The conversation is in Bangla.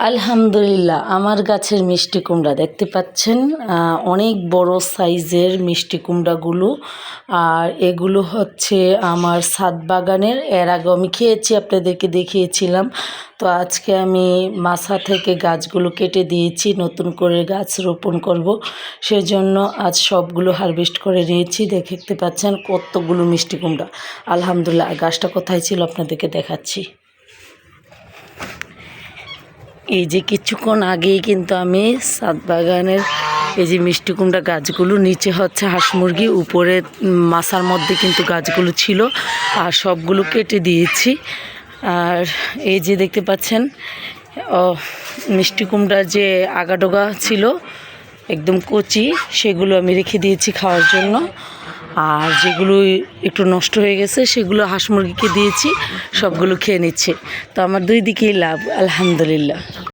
আলহামদুলিল্লাহ, আমার গাছের মিষ্টি কুমড়া দেখতে পাচ্ছেন। অনেক বড় সাইজের মিষ্টি কুমড়াগুলো। আর এগুলো হচ্ছে আমার ছাদ বাগানের। এর আগে আমি খেয়েছি, আপনাদেরকে দেখিয়েছিলাম। তো আজকে আমি মাছা থেকে গাছগুলো কেটে দিয়েছি, নতুন করে গাছ রোপণ করব। সেজন্য আজ সবগুলো হারভেস্ট করে নিয়েছি। দেখতে পাচ্ছেন কতগুলো মিষ্টি কুমড়া। আলহামদুলিল্লাহ গাছটা কোথায় ছিল আপনাদেরকে দেখাচ্ছি। এই যে কিছুক্ষণ আগেই কিন্তু আমি সাত বাগানের এই যে মিষ্টি কুমড়া গাছগুলো নিচে হচ্ছে হাঁস মুরগি উপরে মাসার মধ্যে কিন্তু গাছগুলো ছিল আর সবগুলো কেটে দিয়েছি। আর এই যে দেখতে পাচ্ছেন ও, মিষ্টি কুমড়ার যে আগাডোগা ছিল একদম কচি সেগুলো আমি রেখে দিয়েছি খাওয়ার জন্য। আর যেগুলো একটু নষ্ট হয়ে গেছে সেগুলো হাঁস মুরগিকে দিয়েছি সবগুলো খেয়ে নিচ্ছে। তো আমার দুই দিকেই লাভ আলহামদুলিল্লাহ।